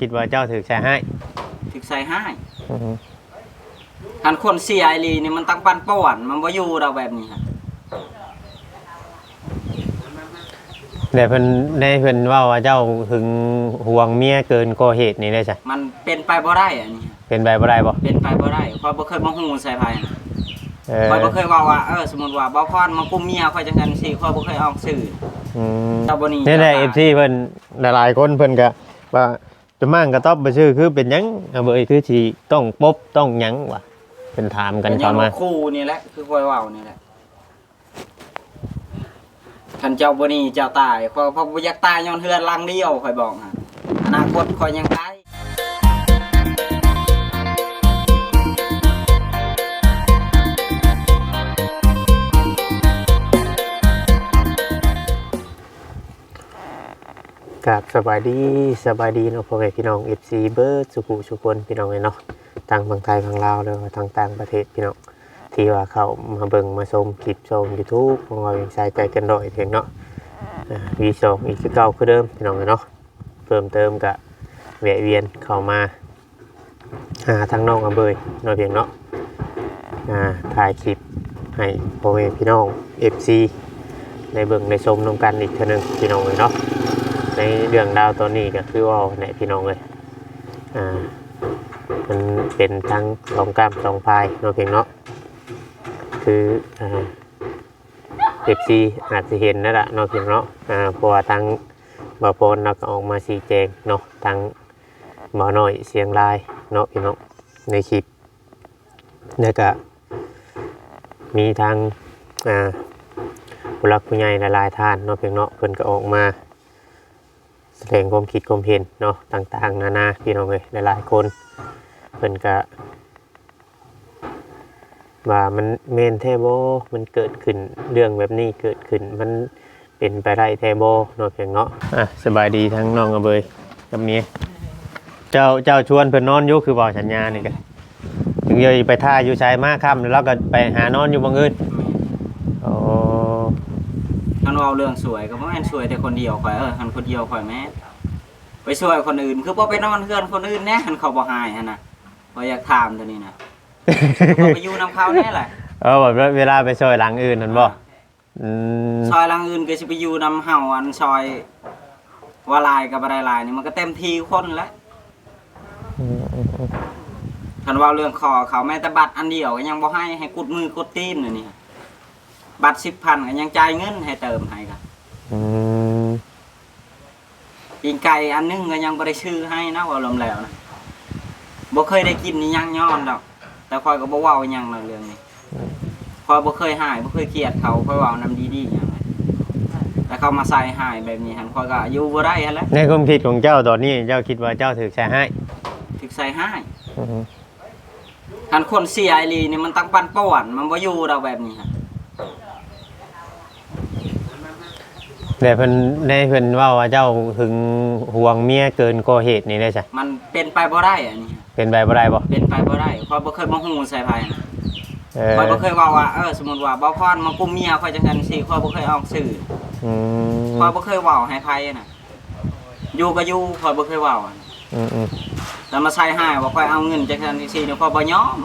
คิดว่าเจ้าถือใช้ให้ถึกใส่ให้อืมคันคนเสียไอหลีนี่มันตั้งปันป่วนมันบ่อยู่เราแบบนี้ฮะแต่เพิ่นได้เพิ่นเว่าว่าเจ้าหึงห่วงเมียเกินก่อเหตุนี่ได้ใช่มันเป็นไปบ่ได้อันนี้ฮะเป็นไปบ่ได้บ่เป็นไปบ่ได้คอยบ่เคยมาฮู้ใส่ไผนะเออคอยบ่เคยเว่าว่าเออสมมุติว่าบ่พรมากุมเมียคอยจังซั่นสิคอยบ่เคยออกสื่ออืม เจ้าบ่นี่นี่แหละเจ้าตาย FC เพิ่นหลายๆคนเพิ่นก็ว่า จะมั่งก็ตอบบ่ชื่อคือเป็นหยังเอาเบ่คือสิต้องปบต้องหยังวะเพิ่นถามกันเป็นเข้ามาคู่นี่แหละคือคอยเว้านี่แหละคันเจ้าบ่นี่เจ้าตายคอยเพราะบ่อยากตายย้อนเฮือนหลังเดียวคอยบอกฮะอนาคตคอยยังตาย กับสบายดีสบายดีเนาะพ่อแม่พี่น้อง FC เบิร์ดสุขุสุคนพี่น้องเนาะทางบางไทยบางลาวแล้วก็ทางต่างประเทศพี่น้องที่ว่าเขามาเบิ่งมาชมคลิปชม YouTube ของเราอย่างใส่ใจกันดอยเพียงเนาะวีสองอีกคือเก่าคือเดิมพี่น้องเนาะเพิ่มเติมกะแวะเวียนเข้ามาหาทางน้องอำเบยเนาะเพียงเนาะถ่ายคลิปให้พ่อแม่พี่น้อง FC ในเบิ่งในชมนำกันอีกเทื่อหนึงพี่น้องเลยเนาะ ในเรื่องราวตอนนี้ก็คือว่าเนี่ยพี่น้องเลยอ่ามันเป็นทั้งสองกล้ามสองพายเนาะเพียงเนาะคืออ่าเอฟซีอาจจะเห็นนั่นแหละเนาะเพียงเนาะอ่าเพราะว่าทั้งบาโปนเราก็ออกมาชี้แจงเนาะทั้งหมอน้อยเสียงลายเนาะพี่น้องในคลิปแล้วก็มีทางอ่าผู้รักผู้ใหญ่หลายๆท่านเนาะเพียงเนาะเพิ่นก็ออกมา แสดงความคิดความเห็นเนาะต่างๆ นานาพี่น้องเลยหลายๆคนเพิ่นก็ว่ามันเมนแทโบมันเกิดขึ้นเรื่องแบบนี้เกิดขึ้นมันเป็นไปได้แทบเนาะเพียงเนาะอะสบายดีทั้งน้องกับเบยกับเมียเจ้าเจ้าชวนเพิ่นนอนอยู่คือบอกสัญญานี่กันถึงจะไปท่าอยู่ชายมากค่ำแล้วก็ไปหานอนอยู่บางอื่นอ้คัน เว้าเรื่องสวยก็บ่แม่นสวยแต่คนเดียวคอยเออคันคนเดียวคอยแม่นไปช่วยคนอื่น คือบ่ไปนอนเฮือนคนอื่นแน่คันเขาบ่หายหั่นน่ะบ่อยากถามตัวนี้นะเขาไปอยู่นํเขาแน่แหละเออแบบเวลาไปซอยหลังอื่นนั่นบ่อืมซอยหลังอื่นก็สิไปอยู่นํเฮาอันซอยว่าลายกับบ่ได้ลายนี่มันก็เต็มทีคนแล้วคันเว้าเรื่องคอเขาแม้แต่บัตรอันเดียวก็ยังบ่ให้ให้กดมือกดตีนน่ะนี่ บัตร10,000ก็ยังจ่ายเงินให้เติมให้ก็อืมปีนไก่อันหนึงก็ยังบ่ได้ชื่อให้นะว่าลมแล้วนะบ่เคยได้กินนี่ยังย้อนดอก แต่คอยก็บ่เว้าหยังในเรื่องนี้คอยบ่เคยหายบ่เคยเกลียดเขาคอยเว้านำดีๆหยังเลยแต่เขามาใส่หายแบบนี้หันคอยก็อยู่บ่ได้หั่นแหละในความคิดของเจ้าตอนนี้เจ้าคิดว่าเจ้าถือใช้ให้ถึกใส่หายอือฮึคันคนเสียไอหลีนี่มันตั้งปันป่วนมันบ่อยู่ดอกแบบนี้ฮะ แต่เพิ่นได้เพิ่นเว่าว่าเจ้าหึงห่วงเมียเกินก่อเหตุนี่ได้ใช่มันเป็นไปบ่ได้อันนี้ฮะเป็นไปบ่ได้บ่เป็นไปบ่ได้คอยบ่เคยมาฮู้ใส่ไผนะเออคอยบ่เคยเว้าว่าเออสมมุติว่าบ่พรมากุมเมียคอยจังซั่นสิคอยบ่เคยออกสื่ออืมคอยบ่เคยเว้าให้ไผน่ะอยู่ก็อยู่คอยบ่เคยเว้าอะอืมอืมแล้วมาใส่ให้ว่าคอยเอาเงินจากนั้นสิเนี่ยคอยบ่ยอม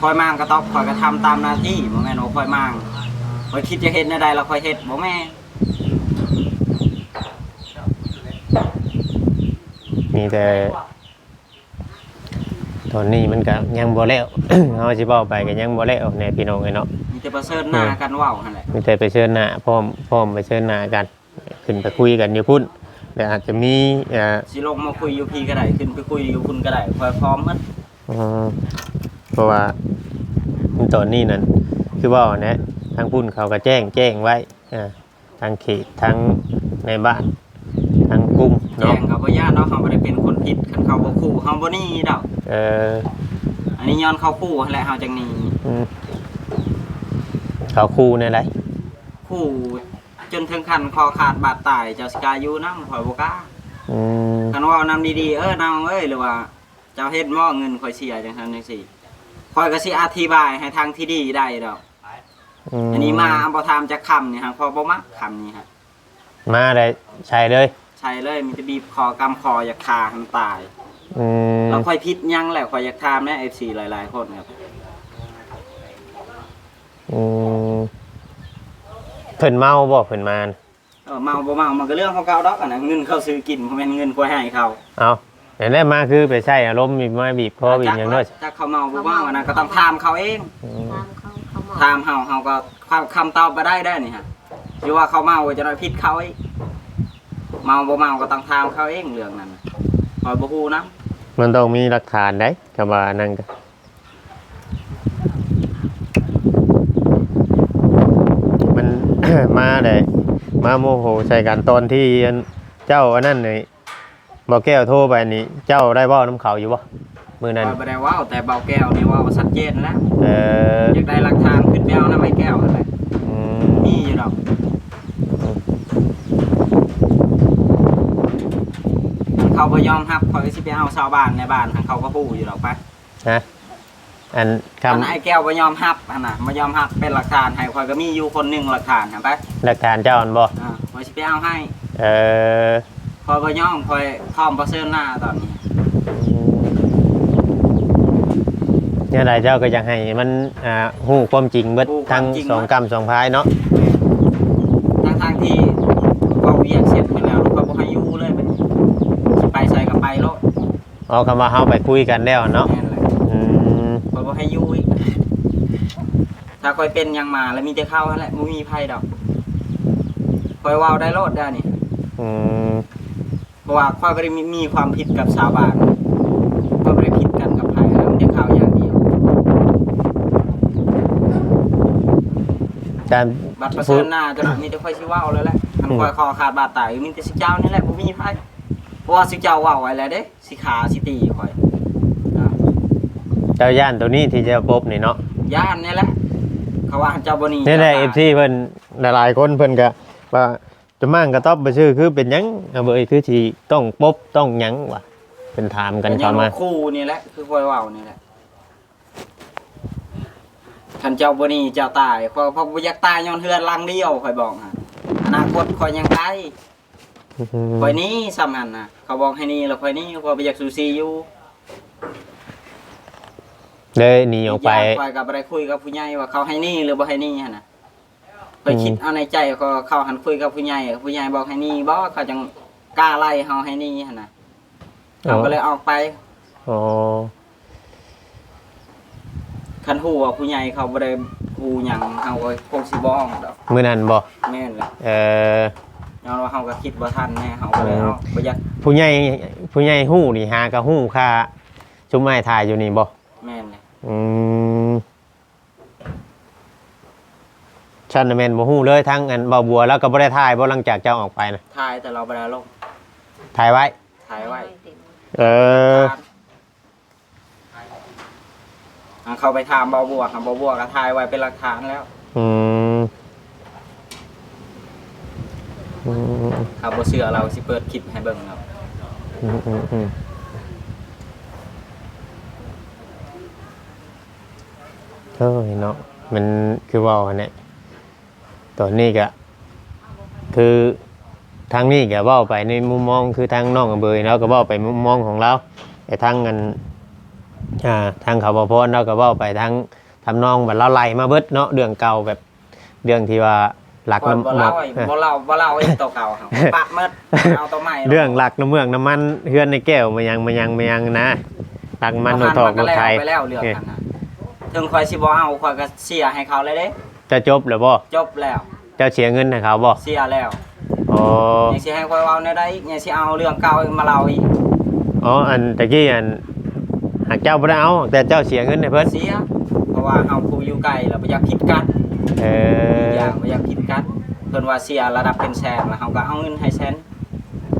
คอยมางก็ต้องคอยก็ทำตามหน้าที่บ่แม่นว่าคอยมาง คอยคิดจะเฮ็ดในใดแล้วคอยเฮ็ดบ่แม่นมีแต่ ตอนนี้มันก็ยังบ่แล้ว เฮาสิเว้าไปก็ยังบ่แล้วแน่พี่น้องเอ้ยเนาะ มีแต่ประเสริฐหน้ากันเว้าหั่นแหละมีแต่ไปเชิญหน้าพร้อมพร้อมไปเชิญหน้ากัน ขึ้นไปคุยกันอยู่พุ่นแต่อาจจะมีเอ่อสิลงมาคุยอยู่พี่ก็ได้ขึ้นไปคุยอยู่คุณก็ได้คอยพร้อมหมดอืมเพราะว่าตอนนี้นั่นคือว่านะ ทางพุ่นเขาก็แจ้งแจ้งไว้อ่าทางเขตทางในบ้านทางกลุ่มแจ้เนาะงก็บ่ญาติเนาะเฮาบ่ได้เป็นคนผิดคันเขาบ่คู่เฮาบ่หนี่ดอกเอออันนี้ย้อนเขาคู่หั่นแหละเฮาจังหนี้อืมเขาคู่ในไรคู่จนถึงขั้นคอขาดบาดตายเจ้าสิกล้าอยู่นำข่อยบ่กล้าอืมคันเว้านำดีๆเออนำเอ้ยหรือว่าเจ้าเฮ็ดหม้อเงินข่อยเสียจังซั่นจังซี่ข่อยก็สิอธิบายให้ทางที่ดีได้ดอก อันนี้มาบ่ถามจักคำนี่ฮะพอบ่มักคำนี้ฮะมาได้ใช่เลยใใช่เลยมีแต่บีบคอกำคออยากคาให้มันตายอืมเราค่อยพิษยังแหละค่อยอยากทามแน่เอฟซีหลายๆคนครับอืมเพิ่นเมาบ่เพิ่นมาน่ะเออเมาบ่เมามันก็เรื่องของเก่าดอกอันนะเงินเขาซื้อกินบ่แม่นเงินควายให้เขาเอาเห็นได้มาคือไปใช้อารมณ์มีมาบีบคอบีบหยังเนาะจักเขาเมาบ่เมาอันนั้นก็ต้องถามเขาเอง อืม ตามเขาเขามา ถามเฮาเฮาก็ความคำตอบบ่ได้ได้นี่ฮะอยู่ว่าเขาเมาจะน้อยพิษเขาอีกเมาบ่เมาก็ต้องถามเขาเองเรื่องนั้นน่ะคอยบ่ฮู้นะมันต้องมีหลักฐานได้กับว่านั่นก็มัน มาได้มาโมโหใส่กันตอนที่เจ้าอันนั้นนี่บ่แก้วโทรไปนี่ เจ้าได้เว้าน้ำเขาอยู่บ่ มื้อนั้นคอยบ่ได้เว้าแต่เบาแก้วนี่เว่าชัดเจนแล้วเอออยากได้หลักฐานขึ้นไปเอาน้ำไอ้แก้วนั่นแหละอืมมีอยู่ดอกเขาบ่ยอมรับคอยก็สิไปเอาชาวบ้านในบ้านทางเขาก็ฮู้อยู่ดอกไปฮะอันคอันไอ้แก้วบ่ยอมรับอันน่ะบ่ยอมรับเป็นหลักฐานให้คอยก็มีอยู่คนหนึงหลักฐานเห็นไปำหลักฐานเจ้าอันบ่อ่าคอยสิไปเอาให้เออคอยบ่ยอมคอยพร้อมบ่เซินหน้าตอนนี้ เนี่ยใดเจ้าก็อยากให้มันอ่าฮู้ความจริงเบิดทั้งสองกรรมสองพายเนาะทั้งทางๆที่เว้าเวียกเสร็จไปแล้วเขาบ่ให้อยู่เลยบัดนี้สิไปใส่ก็ไปโลดเอาคำว่าเฮาไปคุยกันแล้วเนาะแม่นแหละอืมคอยบ่ให้อยู่อีกถ้าคอยเป็นหยังมาแล้วมีแต่เข้าหั่นแหละบ่มีภัยดอกคอยเว้าได้โลดได้นี่อืมเพราะว่าคอยบ่ได้มีมีความผิดกับชาวบ้านคอยบ่ได้ผิดกันกับไผแล้วมันจะเข้าอย่างเดียว การบัตรประเสริฐหน้าจะมีแต่ค่อยสิเว้าแล้วแหละมันคอยคอขาดบาดตายมีแต่สิเจ้านี่แหละบ่มีไผเพราะว่าสิเจ้าเว้าไว้แล้วเด้สิขาสิตีคอยอ่าเจ้าย่านตัวนี้ที่จะพบนี่เนาะย่านนี่แหละเขาว่าเจ้าบ่หนี่นี่แหละ FC เพิ่นหลายๆคนเพิ่นก็ว่าจะมั่งกระต๊อบไปชื่อคือเป็นหยังเอาเบยคือสิต้องปบต้องหยังวะเป็นถามกันยัเข้างมาคู่นี่แหละคือคอยเว้านี่แหละ คันเจ้าบ่หนี่เจ้าตายคอยเพราะบ่อยากตายย้อนเฮือนหลังเดียวคอยบอกฮะอนาคตคอยยังไกลคอยหนี้ซ้ำนั่นน่ะเขาบอกให้หนี่แล้วคอยหนี้คอยบ่อยากสูสีอยู่เลยหนีออกไปกย่างคอยกับอะไรคุยกับผู้ใหญ่ว่าเขาให้หนี่หรือบ่ให้หนี่หั่นน่ะไปคิดเอาในใจเขาเขาหันคุยกับผู้ใหญ่ผู้ใหญ่บอกให้หนี่บ่เขาจังกล้าไล่เฮาให้หนี่หั่นน่ะเราก็เลยออกไป อ๋อ คันฮู้ว่าผู้ใหญ่เขาบ่ได้ฮู้หยังเฮาก็คงสิบ่ออกดอกมื้อนั้นบ่แม่นแหละเอ่อย้อนว่าเฮาก็คิดบ่ทันแน่เฮาก็เลยเอาบ่อยากผู้ใหญ่ผู้ใหญ่ฮู้นี่หาก็ฮู้ค่าชุมไม้ถ่ายอยู่นี่บ่แม่นแหละอืมฉันน่ะแม่นบ่ฮู้เลยทั้งอันเบาบัวแล้วก็บ่ได้ถ่ายบ่หลังจากเจ้าออกไปนะถ่ายแต่เราบ่ได้ลงถ่ายไว้ถ่ายไว้เอออ่า เข้าไปถามเบาบัวครับเบาบัวก็ถ่ายไว้เป็นหลักฐานแล้วอืมอืมครับบ่เชื่อเราสิเปิดคลิปให้เบิ่งครับอืมอืมอืมเฮ้ยเนาะมันคือเว่าอันเนี่ยตอนนี้ก็คือทางนี้ก็เว่าไปในมุมมองคือทางน้องกับเบยเราก็เว่าไปมุมมองของเราแต่ทางกัน อ่าทางเขาบอพรเราก็เว่าไปทางทำนองแบบเราไล่มาเบิดเนาะเรื่องเก่าแบบเรื่องที่ว่าหลักบ่น้ำบ่หมัเล่ากไอ้บ่เล่าบ่เล่าไอ้ตัวเก่าครับปะเมิดเอาตัวใหม่เรื่องหลักน้ำเมืองน้ำมันเฮือนในแก้วมายังมายังมายังนะหลักมันโนทอกมัโนก็แล้วไทยไปแล้วเรื่องนั้นน่ะถึงคอยสิบ่เอาคอยก็เสียให้เขาเลยเด้จะจบหรือบ่จบแล้วเจ้าเสียเงินให้เขาบ่เสียแล้วอ๋อยังสิให้คอยเว้าในได้อีกยังสิเอาเรื่องเก่ามาเล่าอีกอ๋ออันตะกี้อันหากเจ้าบ่ได้เอาแต่เจ้าเสียเงินให้เพิ่นเสียเพราะว่าเฮาผู้อยู่ไกลแล้วบ่อยากผิดกันเอออย่างบ่อยากผิดกันเพิ่นว่าเสียระดับเป็นแสนแล้วเฮาก็เอาเงินให้แสน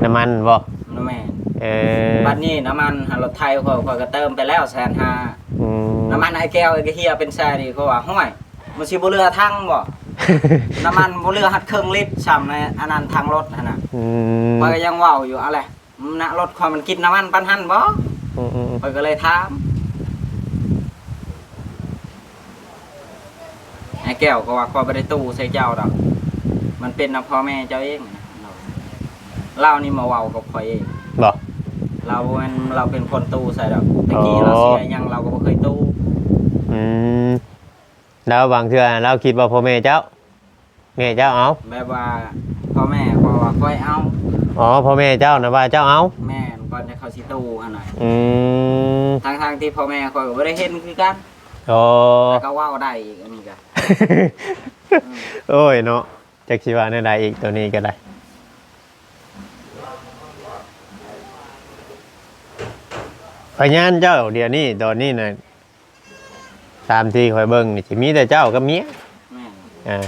น้ำมันบ่นั่นแม่นเออบัดนี้น้ำมันหารถไทยข่อยข่อยก็เติมไปแล้วแสนห้าอืมน้ำมันไอ้แก้วไอ้เฮียเป็นแสนอีกเขาว่าห้วยมันสิบ่เรือทั้งบ่น้ำมันบ่เรือหัดเครื่องลิตรซ้ำในอันนั้นทางรถหั่นน่ะอืมข่อยก็ยังเว้าอยู่อะไรนะรถข่อยมันกินน้ำมันปานหันบ่ อืมอืมข่อยก็เลยถามไอ้แก้วก็ว่าข่อยบ่ได้ตู้ใส่เจ้าดอก มันเป็นน้ำพ่อแม่เจ้าเองนะเรานี่มาเว้ากับข่อยเองบ่เราเป็นเราเป็นคนตู้ใส่ดอกตะกี้อ๋อเราเสียหยังเราก็บ่เคยตู้อืมแล้วบางเทื่อเราคิดว่าพ่อแม่เจ้าแม่เจ้าเอาแบบว่าพ่อแม่บอกว่าค่อยเอา อ๋อพ่อแม่เจ้านะว่าเจ้าเอาแม่ ตู้หั่นน่ะอืมทางๆที่พ่อแม่ข่อยก็บ่ได้เห็นคือกันโอ้ แต่ก็เว้าได้อีกอันนี้ก็โอ้ยเนาะจักสิว่าในใดอีกตัวนี้ก็ได้ พยานเจ้าเดี๋ยวนี้ตอนนี้นะตามที่คอยเบิ่งนี่สิมีแต่เจ้ากับเมียแม่นอ่า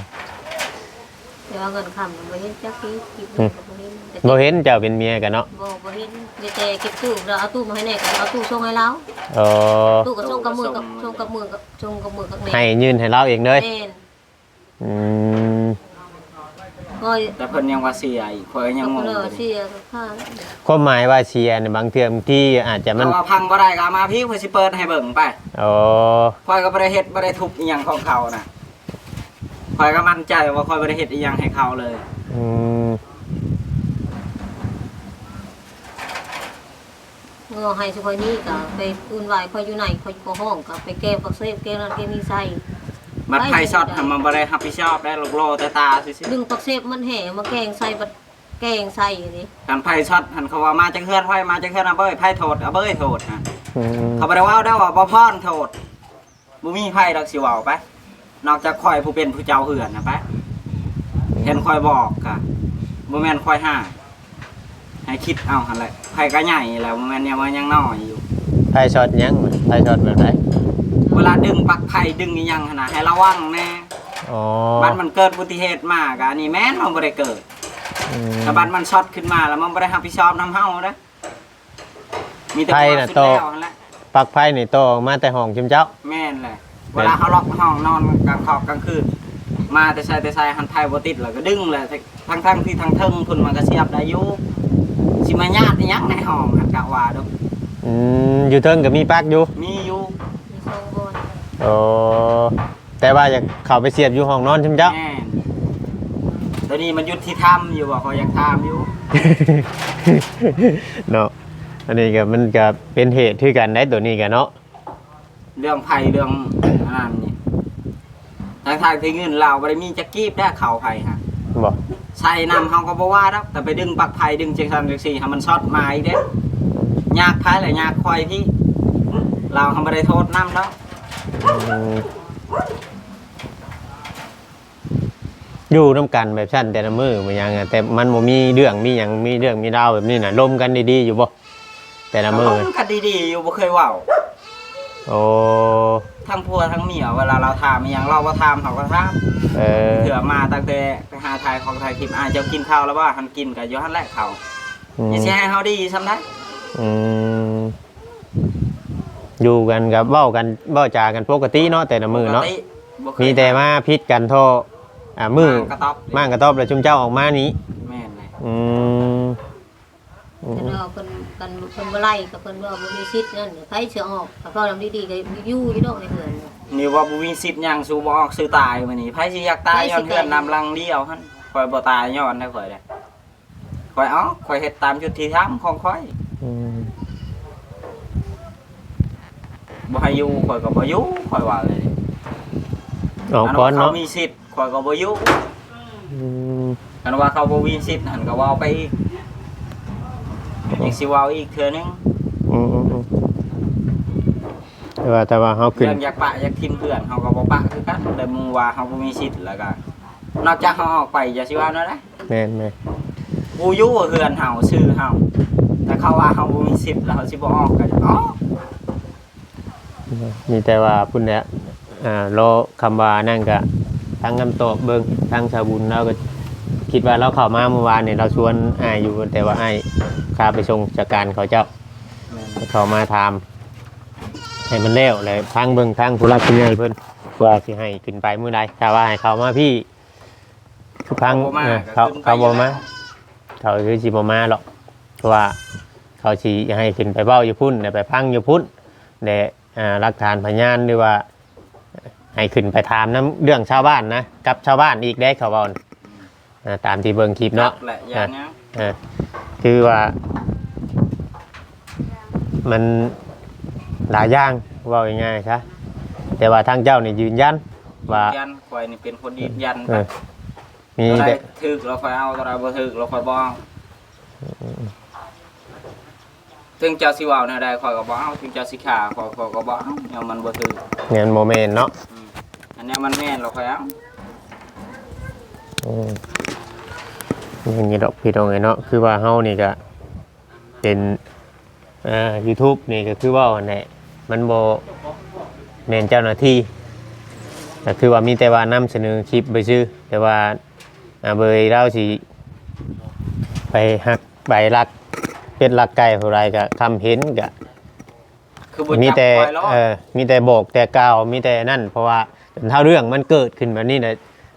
แต่ว่าเงินคำมันบ่เห็นจักทีคิดอืมบ่เห็นแต่บ่เห็นเจ้าเป็นเมียกันเนาะบ่บ่เห็นมีแต่เก็บตู้เราเอาตู้มาให้แน่ก็เอาตู้ส่งให้เราเออตู้ก็ส่งกับมือกับส่งกับมือกับส่งกับมือกับแม่ให้ยืนให้เราเองเลยแม่นอืมก็แต่เพิ่นยังว่าเสียอีกข่อยก็ยังงก็งเลอยู่ยเสียก็ค่าความหมายว่าเชียร์ในยบางเทื่อบางที่อาจจะแต่มันว่าพังบ่ได้ก็เอามาพี่ข่อยสิเปิดให้เบิ่งไปอ๋อข่อยก็บ่ได้เฮ็ดบ่ได้ทุบอีหยังของเขาน่ะ ข่อยก็มั่นใจว่าข่อยบ่ได้เฮ็ดอีหยังให้เขาเลย อืมเงอให้สุคอยนี้ก็ไปอุ่นวายคอยอยู่ไหนคอยอยู่ห้องก็ไปแก้ปักเสพแก้นั่นแก้นี่ใส่บัดไผช็อตทำมันบ่ได้รับผิดชอบได้ลูกโลแต่ตาซื่อดึงปักเสพมันแห่มาแกงใส่บัดแกงใส่อย่างนี้ๆกันไผช็อตหันเขาว่ามาจากเฮือนไผมาจากเฮือนเอาเบ้ยไผโทษเอาเบ้ยโทษฮะอืมเขาบ่ได้เว้าได้ว่าบ่พรโทษบ่มีไผดอกสิเว้าไป นอกจากข่อยผู้เป็นผู้เจ้าเฮือนนะไปเห็นข่อยบอกกะบ่แม่นข่อยห้าให้คิดเอาหั่นแหละไผก็ใหญ่แล้วบ่แม่นยังว่ายังน้อยอยู่ไพ่ช็อตยังไพ่ช็อตแบบไหนเวลาดึงปลักไผดึงอีหยังหั่นน่ะให้ระวังแน่อ๋อบัดมันเกิดอุบัติเหตุมากะอันนี้แม่นมันบ่ได้เกิดอืมถ้าบัดมันช็อตขึ้นมาแล้วมันบ่ได้รับผิดชอบนํเฮาเด้อมีแต่ไผความน่ะสุดโตแล้วหั่นแหละปลักไพ่นี่โตออกมาแต่ห้องชิมเจ้า แม่นแหละ เวลาเขาล็อกห้องนอนกลางคอกกลางคืนมาแต่ใส่แต่ใส่หันไทยบ่ติดแล้วก็ดึงแหละทั้งทั้งๆที่ทั้งเทิงพุ่นมันก็เสียบได้อยู่สิมาญาติอิหยังในห้องหันกะว่าเดอกอืมอยู่เทิงกับมีปลักอยู่มีอยู่มีสองบนโอ้แต่ว่าอยากเข้าไปเสียบอยู่ห้องนอนชิมเจ้าแม่นตัวนี้มันยุติธรรมอยู่บ่เขาอยากทำอยู่ เนาะอันนี้ก็มันก็เป็นเหตุที่กันได้ตัวนี้กันเนาะเรื่องไผเรื่อง อันนั้นนี่ทางทางที่เงินเราบ่ได้มีจักกีบได้เขาไผฮะบอกใส่นำเฮาก็บ่ว่าดอกแต่ไปดึงปลักไผดึงจังซั่นจังซี่ให้มันช็อตมาอีกเด้ยากไผแหละยากควายพี่เราทำบ่ได้โทษนำเนาะอืมอยู่น้ำกันแบบชั้นแต่ละมือมันยังอะแต่มันบ่มีเรื่องมีหยังมีเรื่องมีราวแบบนี้น่ะลมกันดีๆอยู่บ่แต่ละมือก็ดีๆอยู่บ่เคยเว้าโอ้ ทั้งพัวทั้งเมียเวลาเราถามอหย่างเราก็ถามเขาก็ถามเออ เถื่อมาตั้งแต่ไปหาทายของไทยคลิปอาจจะกินข้าวแล้วว่าหันกินกับย้อนแรกเขาอืมอย่าสิให้เขาดีซ้ำได้อืมอยู่กันกับเว้ากันเว้าจากันปกติเนาะแต่ละมือเนาะปกติบ่เคยมีแต่มาพิษกันโทษอ่ามือกระต๊อบมากกระตอบแล้วจุมเจ้าออกมานี้แม่นเลยอืมอื แต่มเราเพิ่นกันเพิ่นบ่ไล่กับเพิ่นว่าบ่มีสิทธิ์นั่นไผเสือออกกับพ่อทำดีๆก็อยู่อยู่ดอกในเหือนนี่ว่าบ่มีสิทธิ์หยังสู้บ่ออกซื้อตายมื้อนี้ไผสิอยากตายย้อนเพื่อนนำลังเดียวหั่นข่อยบ่ตายย้อนได้ข่อยเด้ข่อยเอ้าข่อยเฮ็ดตามยุทธิธรรมของข่อยอืมบ่ให้อยู่ข่อยก็บ่อยู่ข่อยว่าเลยออกก่อนเขาเนาะมีสิทธิ์ข่อยก็บ่อยู่อืมกันว่าเขาบ่มีสิทธิ์หันก็เว้าไป อีกอีกสิเว้าอีกเทื่อนึงอืมอืมอืมแต่ว่าแต่ว่าเขาขึ้นเรื่องอยากปะอยากทิมเพื่อนเขาก็บ่ปะคือกันแต่มึงว่าเขาบ่มีสิทธิ์แล้วก็นอกจากเขาออกไปอย่าสิว่านั่นแหละแม่นแม่นกูอยู่กับเพื่อนเฮาชื่อเฮาแต่เขาว่าเขาบ่มีสิทธิ์แล้วเขาสิบ่ออกก็อ๋อมีแต่ว่าพุ่นแหละอ่ารอคำว่านั่นก็ทางคำตอบเบิ่งทางชาวบุญเราก็คิดว่าเราเข้ามาเมื่อวานเนี่ยเราชวนอ้ายอยู่แต่ว่าอ้าย ข้าไปส่งจากการเขาเจ้าแม่นเขามาถามให้มันแล้วเลยทางเบิ่งทางผู้รักผู้ใหญ่เพิ่นว่าสิให้ขึ้นไปมื้อใดถ้าว่าให้เขามาพี่พังบ่มาเออก็เขาขึ้นไปเขาบ่มาเขาคือสิบ่มาหรอกเพราะว่าเขาสิให้ขึ้นไปเว้าอยู่พุ่นแต่ไปพังอยู่พุ่นแต่อ่าหลักฐานพยานหรือว่าให้ขึ้นไปถามน้ำเรื่องชาวบ้านนะกับชาวบ้านอีกได้เขาเว้าน่ะอ่าตามที่เบิ่งคลิปเนาะแหละ อย่างเงี้ยเออคือว่า มันหลายอย่างเว่าง่ายๆซะแต่ว่าทางเจ้านี่ยืนยันว่ายันคอยนี่เป็นคนยืนยันเออมีตัวใดแต่ถึกเราคอยเอาตัวใดบ่ถึกเราคอยบ่เอาถึงเจ้าสิเว้าแนวใดคอยก็บ่เอาถึงเจ้าสิฆ่าคอยคอยก็บ่เอาแนวมันบ่ถึกเงินโมเมนต์เนาะอืมอันเนี้ยมันแม่นเราคอยเอา อืมอย่างนี้ดอกพี่น้องไงเนาะคือว่าเฮานี่ก็เป็นอ่า YouTube นี่ก็คือว่าแหละมันบ่แม่นเจ้าหน้าที่ก็คือว่ามีแต่ว่านำเสนอคลิปไปซื่อแต่ว่าอ่าเบยเราสิไปหักใบลักเป็ดลักไก่เท่าไรก็ทำเห็นก็คือบ่มีจับแต่คอยรอเออมีแต่บอกแต่กล่าวมีแต่นั่น เพราะว่าเท่าเรื่องมันเกิดขึ้นแบบนี้เลย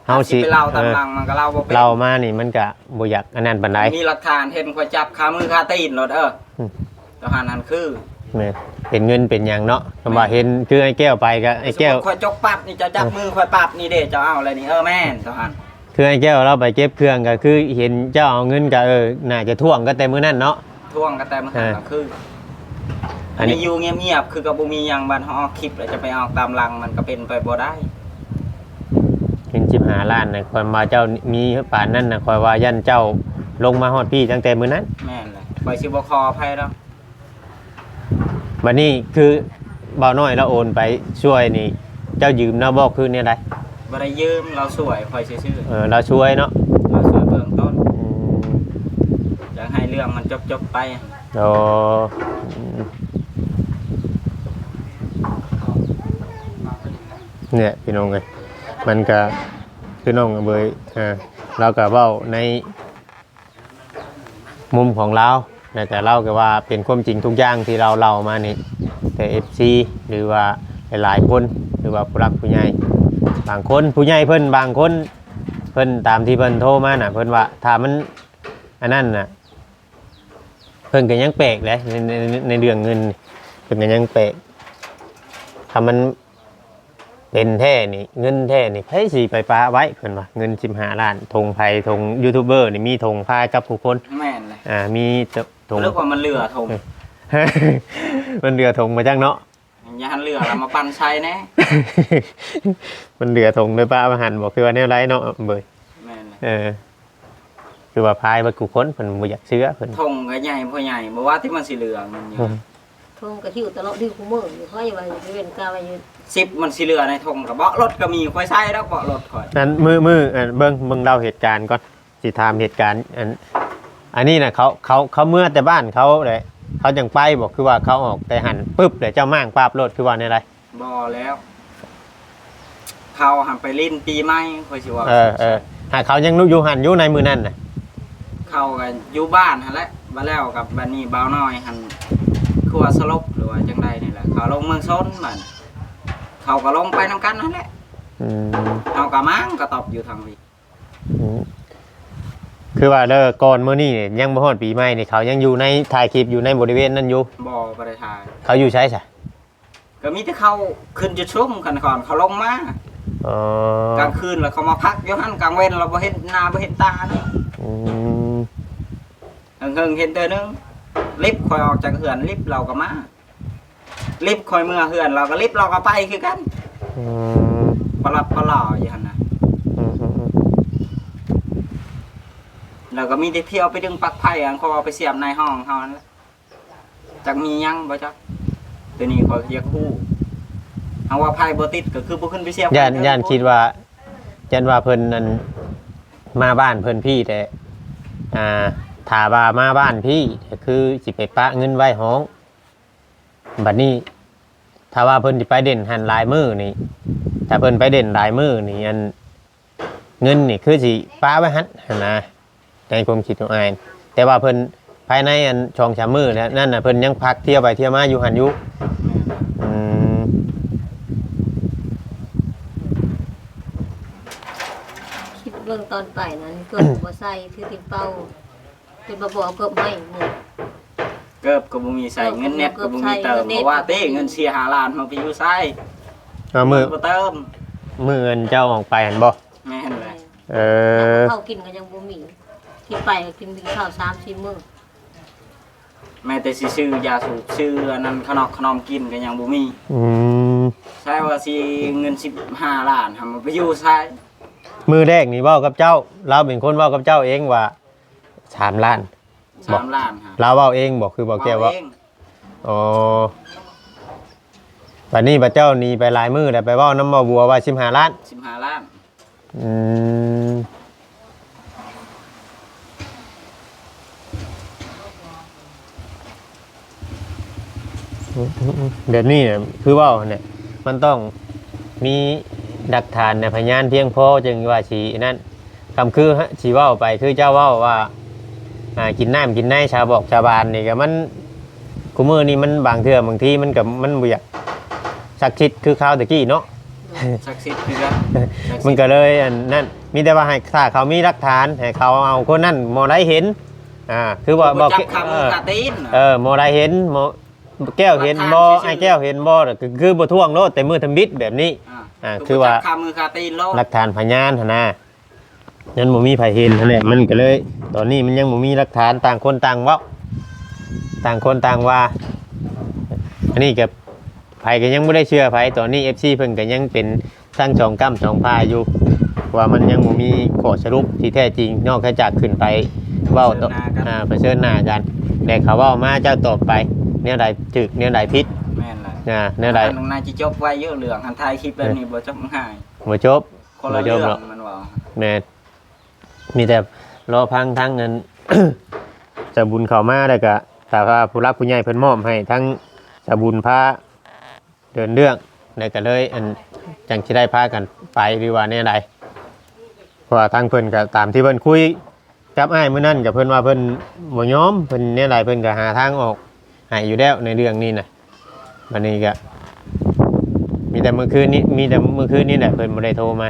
เฮาสิสิไปเล่าตามเออหลังมันก็เล่าบ่เป็นเรามานี่มันก็บ่อยากอันนั้นปานใดมีหลักฐานเห็นคอยจับขามือขาตีนรถเอออมทหารนั่นคือแม่นเป็นเงินเป็นหยังเนาะคำว่าเห็นคือไอ้แก้วไปก็ไอ้แก้วสมมุติคอยจกปัดนี่จะจับมือคอยปัดนี่เด้เจ้าเอาอะไรนี่เออแม่นทหารคือไอ้แก้วเราไปเก็บเครื่องก็คือเห็นเจ้าเอาเงินก็เออน่าจะท่วงก็แต่มื้อนั้นเนาะท่วงกันแต่มันหันเออก็คืออัอันนนี้นี้อยู่เงียบๆคือกับบ่มีหยังบัดเฮาออกคลิปแล้วจะไปออกตามหลังมันก็เป็นไปบ่ได้ เห็น15ล้านน่ะคอยมาเจ้ามีปานนั้นน่ะคอยว่ายันเจ้าลงมาฮอดพี่ตั้งแต่มื้อนั้นแม่นเลยคอยสิบ่ขออภัยแล้วบัดนี้คือบ่าวน้อยแล้วโอนไปช่วยนี่ เจ้ายืมเนาะบ่คือเนี่ยใดบ่ได้ยืมเราสวยคอยซื่อเออเราช่วยเนาะๆเราสวยเบื้องต้นอืมอยากให้เรื่องมันจบๆไปโอ้เนี่ยพี่น้องเลย มันก็คือน้องเบยอ่าเราก็เว้าในมุมของเรานะแต่เราก็ว่าเป็นความจริงทุกอย่างที่เราเล่ามานี่แต่ FC หรือว่าหลายๆคนหรือว่าผู้รักผู้ใหญ่บางคนผู้ใหญ่เพิ่นบางคนเพิ่นตามที่เพิ่นโทรมาน่ะเพิ่นว่าถ้ามันอันนั้นน่ะเพิ่นก็ยังแปลกเลยในในในในเรื่องเงินเพิ่นก็ยังแปลกถ้ามัน เป็นแท้นี่เงินแท้นี่ไผสิไปป้าไว้เพิ่นว่าเงิน15ล้านธงไผธงยูทูบเบอร์นี่มีธงพายกับผู้คนแม่นเลยอ่ามีธงเรียกว่ามันเรือทงมันเรือธงมาจังเนาะอย่าหันเรือเรามาปั่นใช้แน่มันเรือธงโดยป้ามาหันบอกคือว่าแนวไรเนาะเบยแม่นเลยเออคือว่าพายบัดกูคนเพิ่นบ่อยากเชื่อเพิ่นทงก็ใหญ่บ่ใหญ่บ่ว่าที่มันสิเหลืองมันอยู่อืม ทุ่งกระหิวตลอดที่กูมืออยู่ค่อยว่าจะเป็นกาไว้อยู่สิบมันสิเหลือในทงกับเบาะรถก็มีค่อยใช้แล้วเบาะรถค่อยนั้นมือมืออันเบิ่งเบิ่งเล่าเหตุการณ์ก่อนสิถามเหตุการณ์อันอันนี้นะเขาเขาเขาเมื่อแต่บ้านเขาเลยเขาจังไปบอกคือว่าเขาออกแต่หันปึ๊บเลยเจ้าม่างปราบรถคือว่าในไรบ่แล้วเขาหันไปลิ้นปีใหม่ค่อยสิว่าเออเออหากเขายังนุอยู่หันอยู่ในมือนั่นน่ะเขากันอยู่บ้านหันแหละมาแล้วกับบันนี้บ่าน้อยหัน คือว่าสลบหรือว่าจังใดนี่แหละเขาลงเมืองซนมันเขาก็ลงไปนํกันนั่นแหละอืมเอากะมังก็ตอบอยู่ทางนี้อืมคือว่าเลิกก่อนเมื่อนี้เนี่ยยังบ่ฮอดปีใหม่นี่เขายังอยู่ในถ่ายคลิปอยู่ในบริเวณนั้นอยู่ บ่บ่ได้ทายเขาอยู่ใช่ใช่ก็มีแต่เขาขึ้นจะชุ่มกันก่อนเขาลงมาอ๋อกลางคืนแล้วเขามาพักอยู่หั่นกลางเว้นเราบ่เห็นหน้าบ่เห็นตานี่อืม เฮิงๆเห็นเตอนึง ลิฟต์คอยออกจากเหือนลิฟต์เราก็มาลิฟต์คอยเมื่อเหือนเราก็ลิฟต์เราก็ไปคือกันอืมปลับปลออยู่หั่นน่ะอืมอืมอืมแล้วก็มีแต่เที่ยวไปดึงปลั๊กไผ่อันเขาเอาไปเสียบในห้องเฮานั่นแหละจักมียังบ่จักตัวนี้คอยเรียกคู่เอาว่าไผ่บ่ติดก็คือบ่ขึ้นไปเสียบย่านไผ่เด้อย่านคิดว่าย่านว่าเพิ่นนั่นมาบ้านเพิ่นพี่แต่อ่า ถาว่ามาบ้านพี่คือสิไปปะเงินไว้ห้องบัดนี้ ถ้าว่าเพิ่นสิไปเด่นหันลายมือนี่ ถ้าเพิ่นไปเด่นลายมือนี่อันเงินนี่คือสิป้าไว้หันหันะในความคิดของอายแต่ว่าเพิ่นภายในอันช่องชามมือแล้วนั่นน่ะเพิ่นยังพักเที่ยวไปเที่ยวมาอยู่หันยู่อืมคิดเบื้องตอนไปนั้นเกิดบ่ใส่คือติดเป้า เป็นบ่บ่เอาเกิบไม่หมู่เกิบก็บ่มีใส่เงินเน็ตก็บ่มีเติมเพราะว่าเต้เงินเสียหาล้านมันไปอยู่ไสเอามือบ่เติมมือเงินเจ้าออกไปหันบ่แม่นเลยเออข้าวกินก็ยังบ่มีที่ไปก็กินข้าว3-4มื้อแม้แต่สิซื้อยาสูบซื้ออันนั้นขนมขนมกินก็ยังบ่มีอืมใช่ว่าสิเงิน15ล้านทำมาไปอยู่ใช่มือแรกนี่เว้ากับเจ้า เราเป็นคนเว้ากับเจ้าเองว่า สามล้าน3ล้านฮะเราเว้าเองบอกคือบอกแกว่าเองอ๋อบัดนี้บัดเจ้านี่ไปหลายมือแล้วไปเว้าน้ำบ่บัวว่า15ล้าน15ล้านอืมเดี๋ยวนี้เนี่ยคือเว่าเนี่ยมันต้องมีดักฐานในพยานเพียงพอจึงว่าสีนั่นคำคือฮะสีว่าไปคือเจ้าเว่าว่า อ่ากินน้ำกินในชาวบอกชาวบานนี่ก็มันกูมือนี่มันบางเทื่อบางทีมันกับมันบ่อยากสักชิดคือข้าวตะกี้เนาะ ศักดิ์สิทธิ์คือกันศัดิ์สิทธิ์มันก็เลยอันนั่นมีแต่ว่าให้ถ้าเขามีหลักฐานให้เขาเอาคนนั้นโมได้เห็นอ่าคือว่าบ่บอกจับคำเอมืออคาตีนน่ะเออโมได้เห็นโมแก้วเห็นบ่หลักฐานซื่อๆไอ้แก้วเห็นบ่น่ะคือคือบ่ท่วงโลดแต่มือทำบิดแบบนี้ อ่าอ่าคือว่าบ่จับคำมือคาตีนโลกหลักฐานพยานหั่นนะ นั่นบ่มีไผเห็นนั่นแหละมันก็เลย ตอนนี้มันยังบ่มีหลักฐานต่างคนต่างเว้าต่างคนต่างว่า อันนี้ก็ไผก็ยังบ่ได้เชื่อไผตอนนี้ FC เพิ่นก็ยังเป็นทั้งสองกำสองพาอยู่ว่ามันยังบ่มีข้อสรุปที่แท้จริง นอกจากขึ้นไปเว้าต่ออ่าเผชิญหน้ากันแต่เขาเว้ามาเจ้าตอบไปแนวใดถูกแนวใดผิดแม่นเลยนะแนวใดอันนายจิจบไว้เยอะเหลืองอันท้ายคลิปแบบนี้บ่จบง่ายบ่จบคนละบ่จเรื่บองหรอกมันว่าแม่น มีแต่รอพังทั้งนั้น จะบุญเข้ามาแล้วก็แต่ว่าผู้รักผู้ใหญ่เพิ่นมอบให้ทั้งจะบุญพาเดินเรื่องแล้วก็เลยอันจังสิได้พากันไปหรือว่าแนวใดเพราะว่าทางเพิ่นก็ตามที่เพิ่นคุยกับอ้ายมื้อนั้นกับเพิ่นว่าเพิ่นบ่ยอมเพิ่นแนวใดเพิ่นก็หาทางออกให้อยู่แล้วในเรื่องนี้น่ะบัดนี้ก็มีแต่เมื่อคืนนี้มีแต่เมื่อคืนนี้แหละเพิ่นบ่ได้โทรมา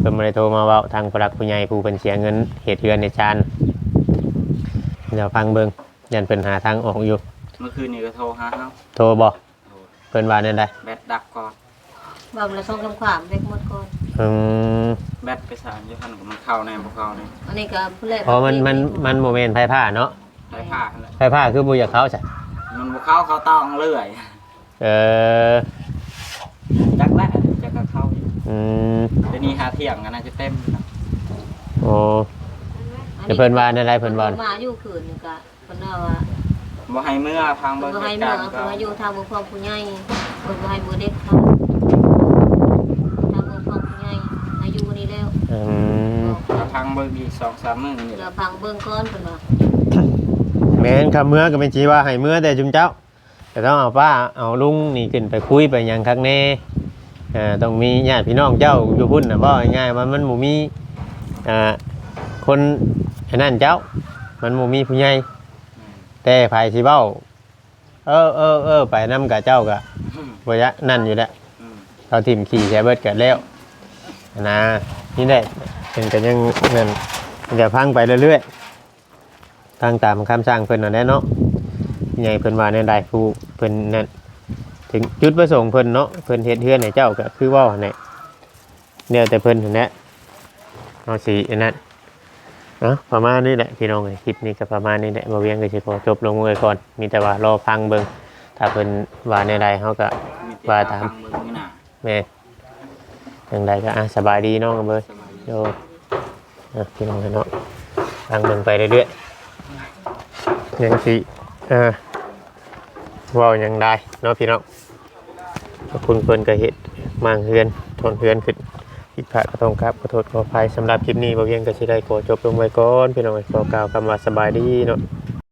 เพิ่นบ่ได้โทรมาเว้าทางผู้รักผู้ใหญ่ผู้เพิ่นเสียเงินเหตุเรือนในชานเดี๋ยวฟังเบิ่งยันเพิ่นหาทางออกอยู่ เมื่อคืนนี้ก็โทรหาเฮาโทรบ่เพิ่นว่าแนั่นใดแบตดับก่อนบางละสองคำความเล็กหมดก่อนอืมแบตไปสานอยู่หั่นก็มันเข้าแน่บ่เข้าแน่อันนี้ก็ผู้แรกเพราะมันมันมันบ่แม่นไผผ้าเนาะได้ผ้าหั่นแหละไผผ้าคือบ่อยากเข้าใช่มันบ่เข้าเขาต้องเลื่อย เออจักแล้จักก็เข้า อืมเดี๋ยวนี้หาเที่ยงกันน่าจะเต็มนะโอ้เดี๋ยวเพิ่นว่าแนั่นใดเพิ่นว่ามาอยู่คืนนึงก็เพิ่นว่าว่าบ่ให้เมื่อพังเพิ่เบิ่นงบ่เหให้ตุเมืกาอรณ์ก็เพิ่นว่าอยู่ทางมือความผู้ใหญ่เพิ่นบ่ให้มือเด็กค่ะทางมือความผู้ใหญ่อายุนี้แล้วอืมก็พังเบิ่งอีก2-3มื้อนี่เหลืแหอละพังเบิ่งก่อนเพิ่นว่าแม่นคำเมื่อก็เป็นจีว่าให้เมื่อแต่จุมเจ้าแต่ต้องเอาป้าเอาลุงนี่ขึ้นไปคุยไปหยังคักแน่เอ่อต้องมีญาติพี่น้องเจ้าอยู่พุ่นน่ะบ่ง่ายๆว่ามันบ่มีอ่าคนไอ้นั่นเจ้า มันบ่มีผู้ใหญ่แต่ภายสิเว้าเออเออเออไปนำกับเจ้าก็อืมบ่ยะนั่นอยู่แล้วเขาทิ่มขี่แชเบิดกันแล้วนะนี่แหละเป็นกันยังนั่นมันจะพังไปเรื่อยๆทางตามคำสั่งเพิ่นนั่นแหละเนาะใหญ่เพิ่นว่าในใดผู้เพิ่นนั่น ถึงจุดประสงค์เพิ่นเนาะเพิ่นเฮ็ดเฮือนให้เจ้าก็คือว่าหั่นแหละเดี๋ยวแต่เพิ่นนั่นแหละเอาสิอันนั้นเนาะประมาณนี้แหละพี่น้องเอ้ยคลิปนี้ก็ประมาณนี้แหละบ่เวียงก็สิขอจบลงไว้ก่อน มีแต่ว่ารอฟังเบิ่งถ้าเพิ่นว่าในใดเฮาก็ว่าตามแม่อย่างไรก็อะสบายดีน้องกันเบยสบายดีโยอะพี่น้องให้เนาะฟังเบิ่งไปเรื่อยๆยังสิเออว่าอย่างไรเนาะพี่น้อง พระคุณเพิ่นก็เฮ็ดมางเฮือนทนเฮือนขึ้นผิดพลาดก็ต้องครับขอโทษขออภัยสำหรับคลิปนี้บ่เพียงก็สิได้ขอจบลงไว้ก่อนพี่น้องขอกล่าวคำว่าสบายดีเนาะ